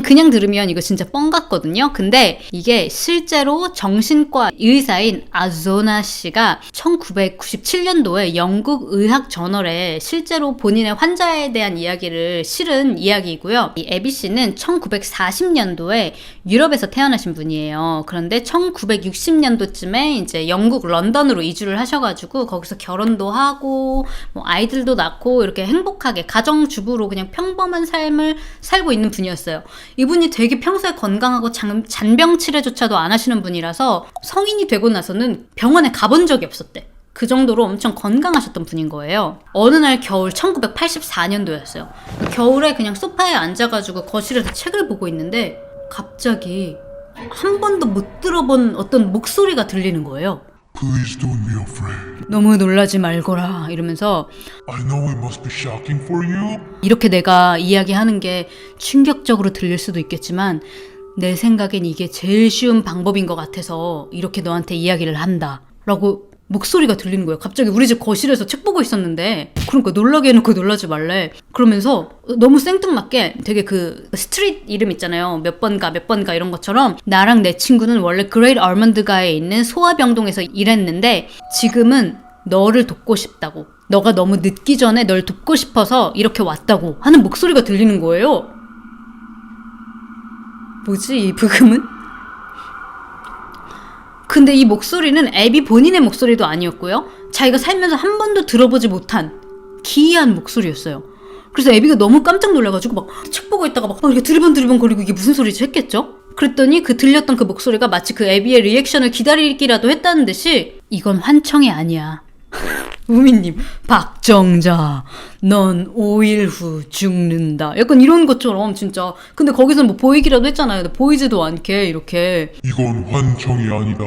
그냥 들으면 이거 진짜 뻥 같거든요. 근데 이게 실제로 정신과 의사인 아조나 씨가 1997년도에 영국 의학 저널에 실제로 본인의 환자에 대한 이야기를 실은 이야기이고요. 이 에비 씨는 1940년도에 유럽에서 태어나신 분이에요. 그런데 1960년도쯤에 이제 영국 런던으로 이주를 하셔가지고 거기서 결혼도 하고 뭐 아이들도 낳고 이렇게 행복하게 가정주부로 그냥 평범한 삶을 살고 있는 분이었어요. 이분이 되게 평소에 건강하고 잔, 잔병 치레조차도 안 하시는 분이라서 성인이 되고 나서는 병원에 가본 적이 없었대. 그 정도로 엄청 건강하셨던 분인 거예요. 어느 날 겨울 1984년도였어요. 겨울에 그냥 소파에 앉아가지고 거실에서 책을 보고 있는데 갑자기 한 번도 못 들어본 어떤 목소리가 들리는 거예요. Please don't be afraid. 너무 놀라지 말거라 이러면서 I know it must be shocking for you. 이렇게 내가 이야기하는 게 충격적으로 들릴 수도 있겠지만 내 생각엔 이게 제일 쉬운 방법인 것 같아서 이렇게 너한테 이야기를 한다. 라고 목소리가 들리는 거예요. 갑자기 우리 집 거실에서 책 보고 있었는데 그러니까 놀라게 해놓고 놀라지 말래. 그러면서 너무 생뚱맞게 되게 그 스트릿 이름 있잖아요. 몇 번가 몇 번가 이런 것처럼 나랑 내 친구는 원래 그레이트 알먼드가에 있는 소아병동에서 일했는데 지금은 너를 돕고 싶다고. 너가 너무 늦기 전에 널 돕고 싶어서 이렇게 왔다고 하는 목소리가 들리는 거예요. 뭐지 이 부금은? 근데 이 목소리는 애비 본인의 목소리도 아니었고요. 자기가 살면서 한 번도 들어보지 못한 기이한 목소리였어요. 그래서 애비가 너무 깜짝 놀라가지고 막 책 보고 있다가 막 이렇게 드리번드리번 거리고 이게 무슨 소리지 했겠죠? 그랬더니 그 들렸던 그 목소리가 마치 그 애비의 리액션을 기다리기라도 했다는 듯이 이건 환청이 아니야. 우미님, 박정자, 넌 5일 후 죽는다. 약간 이런 것처럼 진짜. 근데 거기서 뭐 보이기라도 했잖아요. 보이지도 않게 이렇게 이건 환청이 아니다.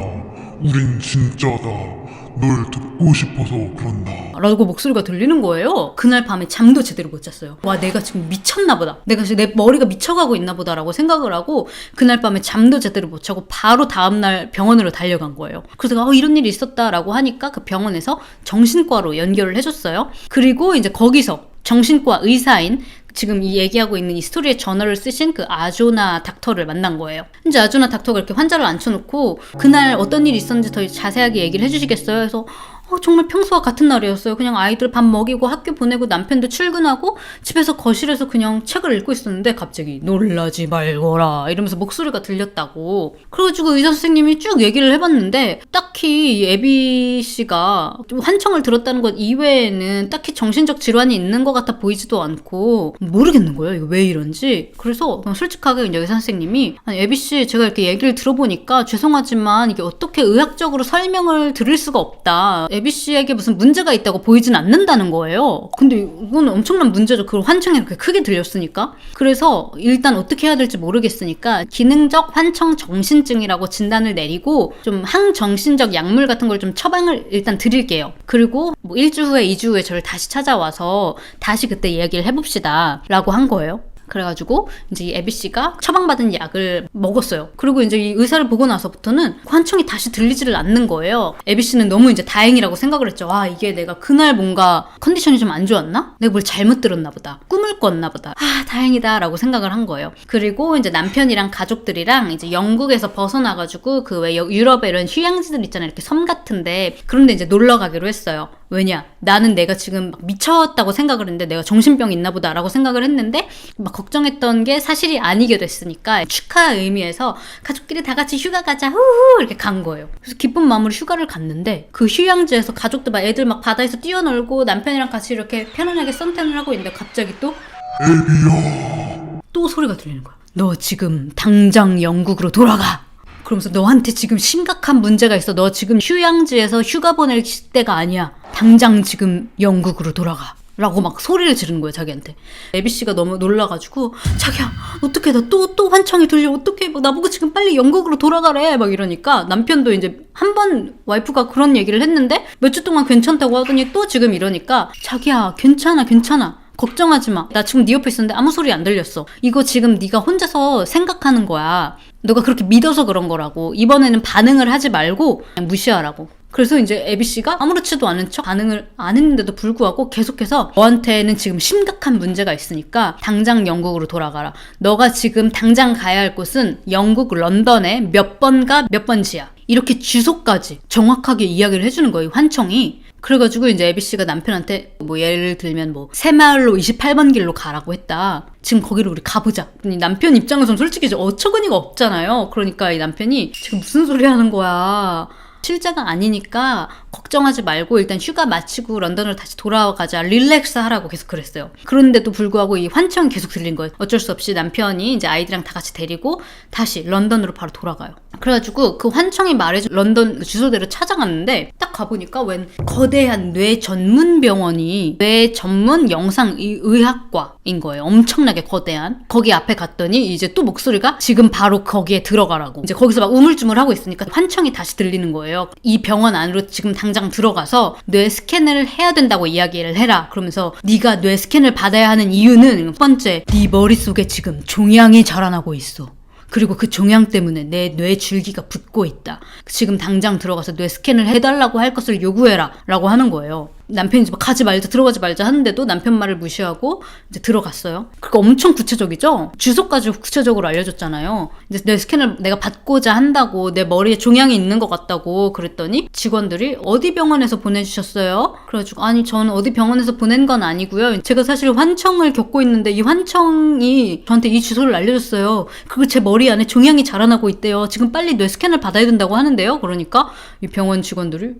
우린 진짜다. 널 돕고 싶어서 그런다. 라고 목소리가 들리는 거예요. 그날 밤에 잠도 제대로 못 잤어요. 와, 내가 지금 미쳤나 보다. 내가 지금 내 머리가 미쳐가고 있나 보다라고 생각을 하고 그날 밤에 잠도 제대로 못 자고 바로 다음날 병원으로 달려간 거예요. 그래서 내가 어, 이런 일이 있었다라고 하니까 그 병원에서 정신과로 연결을 해줬어요. 그리고 이제 거기서 정신과 의사인 지금 이 얘기하고 있는 이 스토리의 저널을 쓰신 그 아조나 닥터를 만난 거예요. 이제 아조나 닥터가 이렇게 환자를 앉혀놓고 그날 어떤 일이 있었는지 더 자세하게 얘기를 해주시겠어요? 그래서 어, 정말 평소와 같은 날이었어요. 그냥 아이들 밥 먹이고 학교 보내고 남편도 출근하고 집에서 거실에서 그냥 책을 읽고 있었는데 갑자기 놀라지 말거라 이러면서 목소리가 들렸다고. 그래가지고 의사 선생님이 쭉 얘기를 해봤는데 딱히 이 애비 씨가 좀 환청을 들었다는 것 이외에는 딱히 정신적 질환이 있는 것 같아 보이지도 않고 모르겠는 거예요. 왜 이런지. 그래서 그냥 솔직하게 이제 의사 선생님이 아니 애비 씨 제가 이렇게 얘기를 들어보니까 죄송하지만 이게 어떻게 의학적으로 설명을 드릴 수가 없다. 애비 씨에게 무슨 문제가 있다고 보이진 않는다는 거예요. 근데 이건 엄청난 문제죠. 그 환청이 그렇게 크게 들렸으니까. 그래서 일단 어떻게 해야 될지 모르겠으니까 기능적 환청 정신증이라고 진단을 내리고 좀 항정신적 약물 같은 걸 좀 처방을 일단 드릴게요. 그리고 뭐 일주 후에, 이주 후에 저를 다시 찾아와서 다시 그때 이야기를 해봅시다. 라고 한 거예요. 그래가지고 이제 이 애비 씨가 처방받은 약을 먹었어요. 그리고 이제 이 의사를 보고 나서부터는 환청이 다시 들리지를 않는 거예요. 애비 씨는 너무 이제 다행이라고 생각을 했죠. 아 이게 내가 그날 뭔가 컨디션이 좀 안 좋았나? 내가 뭘 잘못 들었나 보다. 꿈을 꿨나 보다. 아 다행이다라고 생각을 한 거예요. 그리고 이제 남편이랑 가족들이랑 이제 영국에서 벗어나가지고 그 왜 유럽에 이런 휴양지들 있잖아요. 이렇게 섬 같은데 그런데 이제 놀러 가기로 했어요. 왜냐? 나는 내가 지금 막 미쳤다고 생각을 했는데 내가 정신병이 있나 보다라고 생각을 했는데 막 걱정했던 게 사실이 아니게 됐으니까 축하 의미에서 가족끼리 다 같이 휴가 가자 후후 이렇게 간 거예요. 그래서 기쁜 마음으로 휴가를 갔는데 그 휴양지에서 가족들 막 애들 막 바다에서 뛰어놀고 남편이랑 같이 이렇게 편안하게 썬텐을 하고 있는데 갑자기 또 애비야. 또 소리가 들리는 거야. 너 지금 당장 영국으로 돌아가. 그러면서 너한테 지금 심각한 문제가 있어. 너 지금 휴양지에서 휴가 보낼 때가 아니야. 당장 지금 영국으로 돌아가. 라고 막 소리를 지르는 거예요, 자기한테. 에비 씨가 너무 놀라가지고, 자기야, 어떻게 나 또, 또 환청이 들려. 어떻게, 막 나보고 지금 빨리 영국으로 돌아가래. 막 이러니까 남편도 이제 한 번 와이프가 그런 얘기를 했는데 몇 주 동안 괜찮다고 하더니 또 지금 이러니까, 자기야, 괜찮아, 괜찮아. 걱정하지 마. 나 지금 네 옆에 있었는데 아무 소리 안 들렸어. 이거 지금 네가 혼자서 생각하는 거야. 너가 그렇게 믿어서 그런 거라고. 이번에는 반응을 하지 말고 무시하라고. 그래서 이제 에비 씨가 아무렇지도 않은 척 반응을 안 했는데도 불구하고 계속해서 너한테는 지금 심각한 문제가 있으니까 당장 영국으로 돌아가라. 너가 지금 당장 가야 할 곳은 영국 런던의 몇 번가 몇 번지야. 이렇게 주소까지 정확하게 이야기를 해주는 거예요. 환청이. 그래가지고 이제 에비 씨가 남편한테 뭐 예를 들면 뭐 새마을로 28번 길로 가라고 했다. 지금 거기로 우리 가보자. 이 남편 입장에서는 솔직히 어처구니가 없잖아요. 그러니까 이 남편이 지금 무슨 소리 하는 거야. 실자가 아니니까 걱정하지 말고 일단 휴가 마치고 런던으로 다시 돌아가자 릴렉스 하라고 계속 그랬어요. 그런데도 불구하고 이 환청이 계속 들린 거예요. 어쩔 수 없이 남편이 이제 아이들이랑 다 같이 데리고 다시 런던으로 바로 돌아가요. 그래가지고 그 환청이 말해준 런던 그 주소대로 찾아갔는데 딱 가보니까 웬 거대한 뇌 전문 병원이 뇌 전문 영상 의- 의학과 인 거예요 엄청나게 거대한 거기 앞에 갔더니 이제 또 목소리가 지금 바로 거기에 들어가라고 이제 거기서 막 우물쭈물 하고 있으니까 환청이 다시 들리는 거예요 이 병원 안으로 지금 당장 들어가서 뇌 스캔을 해야 된다고 이야기를 해라 그러면서 네가 뇌 스캔을 받아야 하는 이유는 첫 번째 네 머릿속에 지금 종양이 자라나고 있어 그리고 그 종양 때문에 내 뇌 줄기가 붓고 있다. 지금 당장 들어가서 뇌 스캔을 해달라고 할 것을 요구해라. 라고 하는 거예요. 남편이 막 가지 말자, 들어가지 말자 하는데도 남편 말을 무시하고 이제 들어갔어요. 그거 엄청 구체적이죠? 주소까지 구체적으로 알려줬잖아요. 이제 뇌 스캔을 내가 받고자 한다고 내 머리에 종양이 있는 것 같다고 그랬더니 직원들이 어디 병원에서 보내주셨어요? 그래가지고 아니 저는 어디 병원에서 보낸 건 아니고요. 제가 사실 환청을 겪고 있는데 이 환청이 저한테 이 주소를 알려줬어요. 그리고 제 머리 안에 종양이 자라나고 있대요. 지금 빨리 뇌 스캔을 받아야 된다고 하는데요. 그러니까 이 병원 직원들이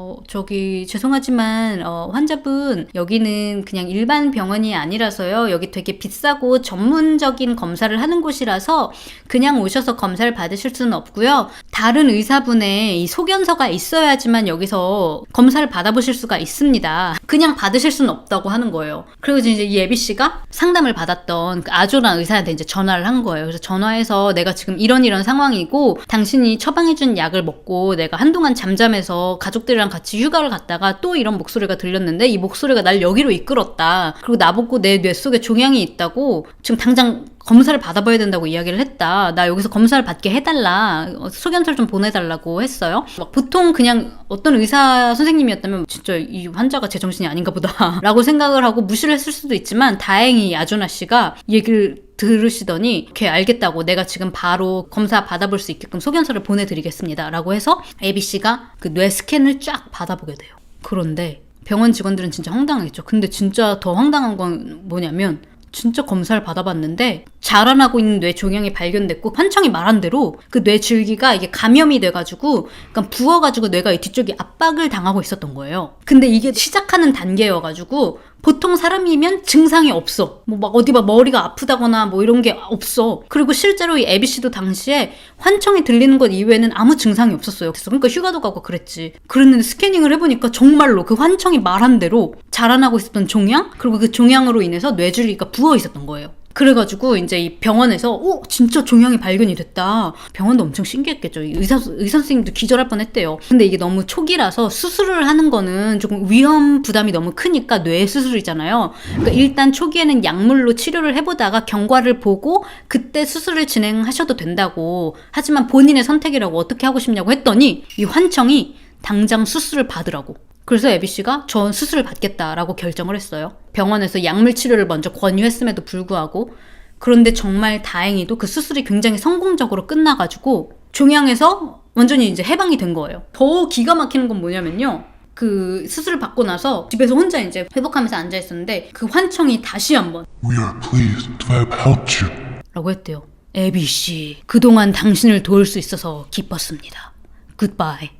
어, 저기, 죄송하지만, 어, 환자분, 여기는 그냥 일반 병원이 아니라서요. 여기 되게 비싸고 전문적인 검사를 하는 곳이라서 그냥 오셔서 검사를 받으실 수는 없고요. 다른 의사분의 이 소견서가 있어야지만 여기서 검사를 받아보실 수가 있습니다. 그냥 받으실 수는 없다고 하는 거예요. 그리고 이제 이 예비 씨가 상담을 받았던 그 아조란 의사한테 이제 전화를 한 거예요. 그래서 전화해서 내가 지금 이런 이런 상황이고 당신이 처방해준 약을 먹고 내가 한동안 잠잠해서 가족들이랑 같이 휴가를 갔다가 또 이런 목소리가 들렸는데 이 목소리가 날 여기로 이끌었다. 그리고 나보고 내 뇌 속에 종양이 있다고 지금 당장 검사를 받아봐야 된다고 이야기를 했다. 나 여기서 검사를 받게 해달라. 어, 소견서를 좀 보내달라고 했어요. 막 보통 그냥 어떤 의사 선생님이었다면 진짜 이 환자가 제 정신이 아닌가 보다. 라고 생각을 하고 무시를 했을 수도 있지만 다행히 야조나 씨가 이 얘기를 들으시더니 이렇게 알겠다고 내가 지금 바로 검사 받아볼 수 있게끔 소견서를 보내드리겠습니다. 라고 해서 ABC가 그 뇌 스캔을 쫙 받아보게 돼요. 그런데 병원 직원들은 진짜 황당하겠죠. 근데 진짜 더 황당한 건 뭐냐면 진짜 검사를 받아봤는데 자라나고 있는 뇌 종양이 발견됐고 환청이 말한 대로 그 뇌 줄기가 이게 감염이 돼가지고 그러니까 부어가지고 뇌가 이 뒤쪽이 압박을 당하고 있었던 거예요. 근데 이게 시작하는 단계여가지고 보통 사람이면 증상이 없어. 뭐 막 어디 막 머리가 아프다거나 뭐 이런 게 없어. 그리고 실제로 이 에비 씨도 당시에 환청이 들리는 것 이외에는 아무 증상이 없었어요. 그래서 그러니까 휴가도 가고 그랬지. 그랬는데 스캐닝을 해보니까 정말로 그 환청이 말한 대로 자라나고 있었던 종양 그리고 그 종양으로 인해서 뇌줄기가 부어 있었던 거예요. 그래가지고 이제 이 병원에서 오 진짜 종양이 발견이 됐다. 병원도 엄청 신기했겠죠. 이 의사 의사 선생님도 기절할 뻔했대요. 근데 이게 너무 초기라서 수술을 하는 거는 조금 위험 부담이 너무 크니까 뇌 수술이잖아요. 그러니까 일단 초기에는 약물로 치료를 해보다가 경과를 보고 그때 수술을 진행하셔도 된다고. 하지만 본인의 선택이라고 어떻게 하고 싶냐고 했더니 이 환청이 당장 수술을 받으라고. 그래서 에비 씨가 전 수술을 받겠다라고 결정을 했어요. 병원에서 약물 치료를 먼저 권유했음에도 불구하고 그런데 정말 다행히도 그 수술이 굉장히 성공적으로 끝나가지고 종양에서 완전히 이제 해방이 된 거예요. 더 기가 막히는 건 뭐냐면요. 그 수술을 받고 나서 집에서 혼자 이제 회복하면서 앉아 있었는데 그 환청이 다시 한번 We are pleased to have helped you. 라고 했대요. 에비 씨, 그동안 당신을 도울 수 있어서 기뻤습니다. 굿바이.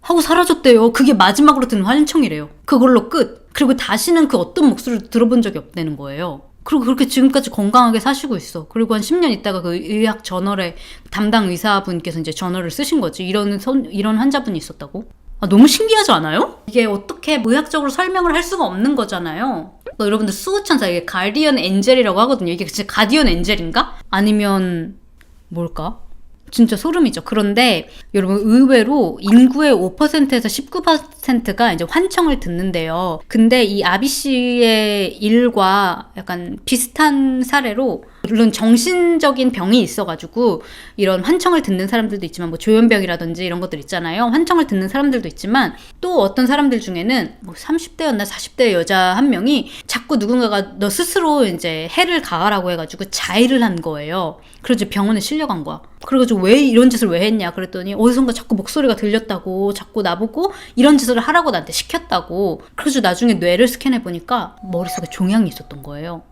하고 사라졌대요. 그게 마지막으로 듣는 환청이래요. 그걸로 끝. 그리고 다시는 그 어떤 목소리를 들어본 적이 없다는 거예요. 그리고 그렇게 지금까지 건강하게 사시고 있어. 그리고 한 10년 있다가 그 의학 저널에 담당 의사분께서 이제 저널을 쓰신 거지. 이런 선, 이런 환자분이 있었다고. 아, 너무 신기하지 않아요? 이게 어떻게 의학적으로 설명을 할 수가 없는 거잖아요. 뭐 여러분들 수호천사 이게 가디언 엔젤이라고 하거든요. 이게 진짜 가디언 엔젤인가? 아니면 뭘까? 진짜 소름이죠. 그런데 여러분 의외로 인구의 5%에서 19%가 이제 환청을 듣는데요. 근데 이 아비 씨의 일과 약간 비슷한 사례로 물론 정신적인 병이 있어가지고 이런 환청을 듣는 사람들도 있지만 뭐 조현병이라든지 이런 것들 있잖아요. 환청을 듣는 사람들도 있지만 또 어떤 사람들 중에는 뭐 30대였나 40대 여자 한 명이 자꾸 누군가가 너 스스로 이제 해를 가하라고 해가지고 자의를 한 거예요. 그래서 병원에 실려간 거야. 그래가지고 왜 이런 짓을 왜 했냐 그랬더니 어디선가 자꾸 목소리가 들렸다고 자꾸 나보고 이런 짓을 하라고 나한테 시켰다고 그래서 나중에 뇌를 스캔해 보니까 머릿속에 종양이 있었던 거예요.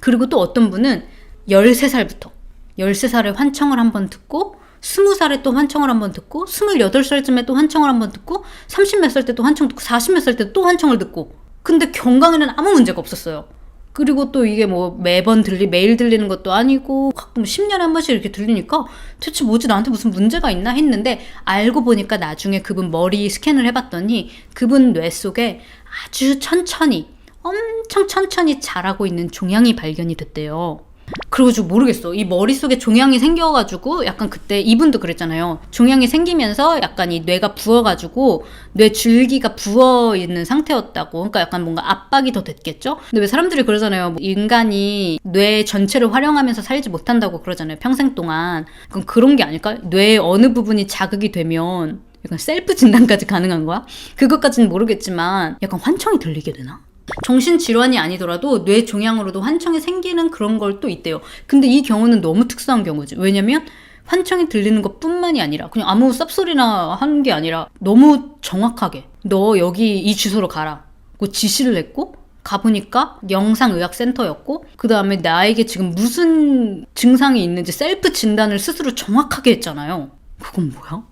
그리고 또 어떤 분은 13살부터 13살에 환청을 한 번 듣고 20살에 또 환청을 한 번 듣고 28살쯤에 또 환청을 한 번 듣고 30 몇 살 때 또 환청 듣고 40 몇 살 때 또 환청을 듣고 근데 건강에는 아무 문제가 없었어요. 그리고 또 이게 뭐 매번 들리 매일 들리는 것도 아니고 가끔 10년에 한 번씩 이렇게 들리니까 대체 뭐지 나한테 무슨 문제가 있나 했는데 알고 보니까 나중에 그분 머리 스캔을 해봤더니 그분 뇌 속에 아주 천천히 엄청 천천히 자라고 있는 종양이 발견이 됐대요. 그래가지고 모르겠어. 이 머릿속에 종양이 생겨가지고 약간 그때 이분도 그랬잖아요. 종양이 생기면서 약간 이 뇌가 부어가지고 뇌 줄기가 부어 있는 상태였다고. 그러니까 약간 뭔가 압박이 더 됐겠죠? 근데 왜 사람들이 그러잖아요. 뭐 인간이 뇌 전체를 활용하면서 살지 못한다고 그러잖아요. 평생 동안. 그럼 그런 게 아닐까? 뇌의 어느 부분이 자극이 되면 약간 셀프 진단까지 가능한 거야? 그것까지는 모르겠지만 약간 환청이 들리게 되나? 정신질환이 아니더라도 뇌 종양으로도 환청이 생기는 그런 걸 또 있대요. 근데 이 경우는 너무 특수한 경우지. 왜냐면 환청이 들리는 것 뿐만이 아니라 그냥 아무 쌉소리나 하는 게 아니라 너무 정확하게 너 여기 이 주소로 가라. 그 지시를 했고 가보니까 영상의학센터였고 그 다음에 나에게 지금 무슨 증상이 있는지 셀프 진단을 스스로 정확하게 했잖아요. 그건 뭐야?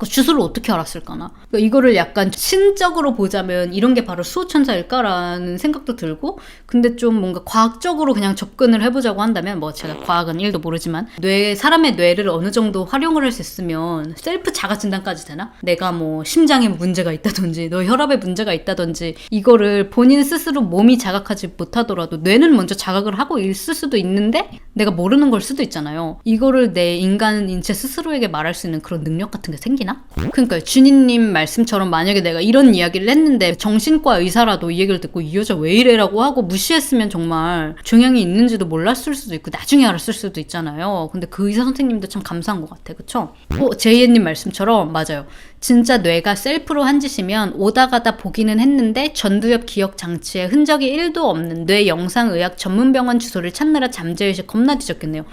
그 주소를 어떻게 알았을까나? 그러니까 이거를 약간 신적으로 보자면 이런 게 바로 수호천사일까라는 생각도 들고, 근데 좀 뭔가 과학적으로 그냥 접근을 해보자고 한다면, 뭐 제가 과학은 1도 모르지만, 뇌, 사람의 뇌를 어느 정도 활용을 할 수 있으면 셀프 자가 진단까지 되나? 내가 뭐 심장에 문제가 있다든지, 너 혈압에 문제가 있다든지, 이거를 본인 스스로 몸이 자각하지 못하더라도 뇌는 먼저 자각을 하고 있을 수도 있는데, 내가 모르는 걸 수도 있잖아요. 이거를 내 인간 인체 스스로에게 말할 수 있는 그런 능력 같은 게 생기나? 그러니까 주니님 말씀처럼 만약에 내가 이런 이야기를 했는데 정신과 의사라도 이 얘기를 듣고 이 여자 왜 이래라고 하고 무시했으면 정말 종양이 있는지도 몰랐을 수도 있고 나중에 알았을 수도 있잖아요. 근데 그 의사 선생님도 참 감사한 것 같아. 그쵸? 어, 제이엔님 말씀처럼 맞아요. 진짜 뇌가 셀프로 한 짓이면 오다 가다 보기는 했는데 전두엽 기억 장치에 흔적이 1도 없는 뇌 영상의학 전문병원 주소를 찾느라 잠재의식 겁나 뒤졌겠네요.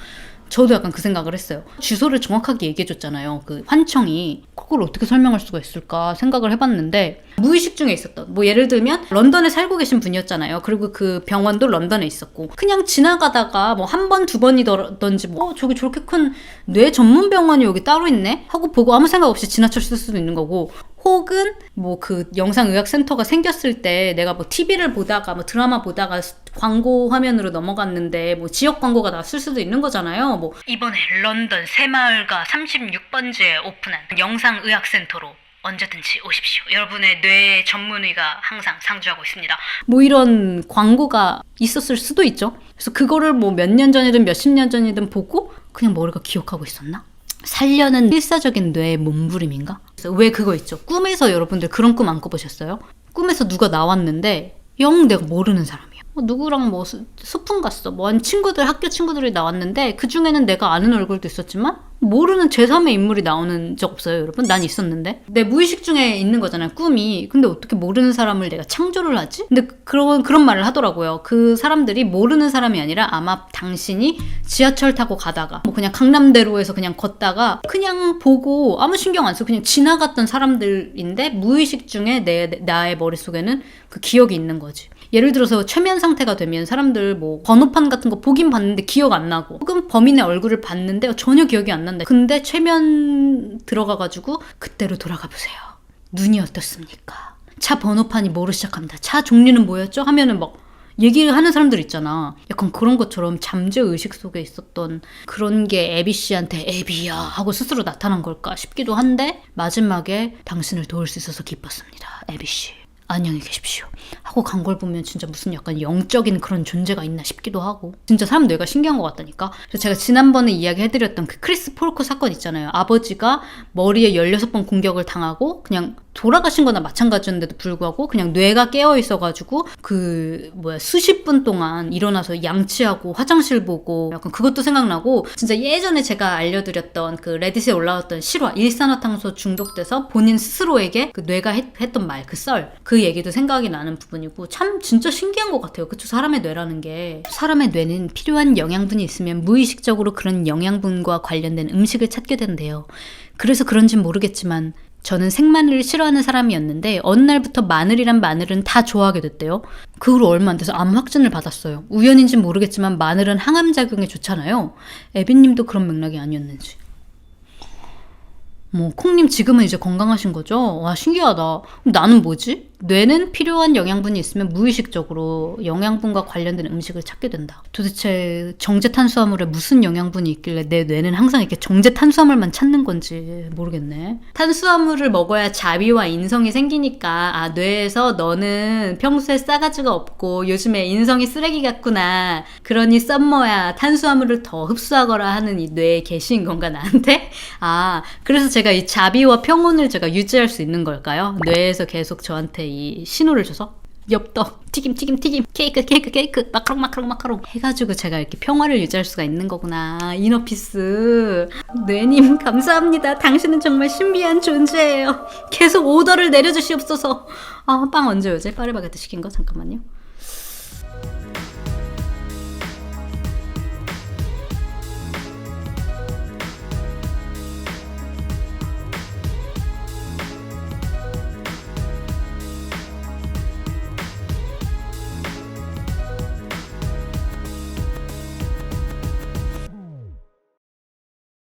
저도 약간 그 생각을 했어요. 주소를 정확하게 얘기해줬잖아요. 그 환청이. 그걸 어떻게 설명할 수가 있을까 생각을 해봤는데, 무의식 중에 있었던, 뭐 예를 들면, 런던에 살고 계신 분이었잖아요. 그리고 그 병원도 런던에 있었고, 그냥 지나가다가 뭐 한 번, 두 번이던지, 뭐, 어, 저기 저렇게 큰 뇌 전문 병원이 여기 따로 있네? 하고 보고 아무 생각 없이 지나쳤을 수도 있는 거고, 혹은 뭐 그 영상의학센터가 생겼을 때 내가 뭐 TV를 보다가 뭐 드라마 보다가 광고 화면으로 넘어갔는데 뭐 지역 광고가 났을 수도 있는 거잖아요. 뭐 이번에 런던 새마을가 36번지에 오픈한 영상의학센터로 언제든지 오십시오. 여러분의 뇌 전문의가 항상 상주하고 있습니다. 뭐 이런 광고가 있었을 수도 있죠. 그래서 그거를 뭐 몇 년 전이든 몇십 년 전이든 보고 그냥 머리가 기억하고 있었나? 살려는 필사적인 뇌의 몸부림인가? 그래서 왜 그거 있죠? 꿈에서 여러분들 그런 꿈 안 꿔보셨어요? 꿈에서 누가 나왔는데 영 내가 모르는 사람이야. 어, 누구랑 뭐 수- 소풍 갔어. 뭐한 친구들 학교 친구들이 나왔는데 그 중에는 내가 아는 얼굴도 있었지만 모르는 제3의 인물이 나오는 적 없어요, 여러분. 난 있었는데 내 무의식 중에 있는 거잖아요, 꿈이. 근데 어떻게 모르는 사람을 내가 창조를 하지? 근데 그런 그런 말을 하더라고요. 그 사람들이 모르는 사람이 아니라 아마 당신이 지하철 타고 가다가 뭐 그냥 강남대로에서 그냥 걷다가 그냥 보고 아무 신경 안 쓰고 그냥 지나갔던 사람들인데 무의식 중에 내 나의 머릿속에는 그 기억이 있는 거지. 예를 들어서 최면 상태가 되면 사람들 뭐 번호판 같은 거 보긴 봤는데 기억 안 나고 혹은 범인의 얼굴을 봤는데 전혀 기억이 안 난다. 근데 최면 들어가가지고 그때로 돌아가 보세요. 눈이 어떻습니까? 차 번호판이 뭐로 시작합니다. 차 종류는 뭐였죠? 하면은 막 얘기를 하는 사람들 있잖아. 약간 그런 것처럼 잠재 의식 속에 있었던 그런 게 애비 씨한테 애비야 하고 스스로 나타난 걸까 싶기도 한데 마지막에 당신을 도울 수 있어서 기뻤습니다. 애비 씨. 안녕히 계십시오. 하고 간 걸 보면 진짜 무슨 약간 영적인 그런 존재가 있나 싶기도 하고. 진짜 사람 뇌가 신기한 것 같다니까. 그래서 제가 지난번에 이야기해드렸던 그 크리스 폴코 사건 있잖아요. 아버지가 머리에 16번 공격을 당하고 그냥 돌아가신 거나 마찬가지였는데도 불구하고 그냥 뇌가 깨어 있어가지고 그 뭐야 수십 분 동안 일어나서 양치하고 화장실 보고 약간 그것도 생각나고 진짜 예전에 제가 알려드렸던 그 레딧에 올라왔던 실화 일산화탄소 중독돼서 본인 스스로에게 그 뇌가 했, 던 말 그 썰그 얘기도 생각이 나는 부분이고 참 진짜 신기한 것 같아요. 그쵸? 사람의 뇌라는 게. 사람의 뇌는 필요한 영양분이 있으면 무의식적으로 그런 영양분과 관련된 음식을 찾게 된대요. 그래서 그런진 모르겠지만 저는 생마늘을 싫어하는 사람이었는데 어느 날부터 마늘이란 마늘은 다 좋아하게 됐대요. 그 후로 얼마 안 돼서 암 확진을 받았어요. 우연인진 모르겠지만 마늘은 항암 작용에 좋잖아요. 에비님도 그런 맥락이 아니었는지. 뭐 콩님 지금은 이제 건강하신 거죠? 와 신기하다. 나는 뭐지? 뇌는 필요한 영양분이 있으면 무의식적으로 영양분과 관련된 음식을 찾게 된다. 도대체 정제 탄수화물에 무슨 영양분이 있길래 내 뇌는 항상 이렇게 정제 탄수화물만 찾는 건지 모르겠네. 탄수화물을 먹어야 자비와 인성이 생기니까 아 뇌에서 너는 평소에 싸가지가 없고 요즘에 인성이 쓰레기 같구나. 그러니 썸머야 탄수화물을 더 흡수하거라 하는 이 뇌의 계시인 건가 나한테? 아 그래서 제가 이 자비와 평온을 제가 유지할 수 있는 걸까요? 뇌에서 계속 이 신호를 줘서 엽떡 튀김 튀김 튀김 케이크 케이크 케이크 마카롱 마카롱 마카롱 해가지고 제가 이렇게 평화를 유지할 수가 있는 거구나. 이너피스. 뇌님 감사합니다. 당신은 정말 신비한 존재예요. 계속 오더를 내려주시옵소서. 아 빵 언제 오지? 파리바게트 시킨 거? 잠깐만요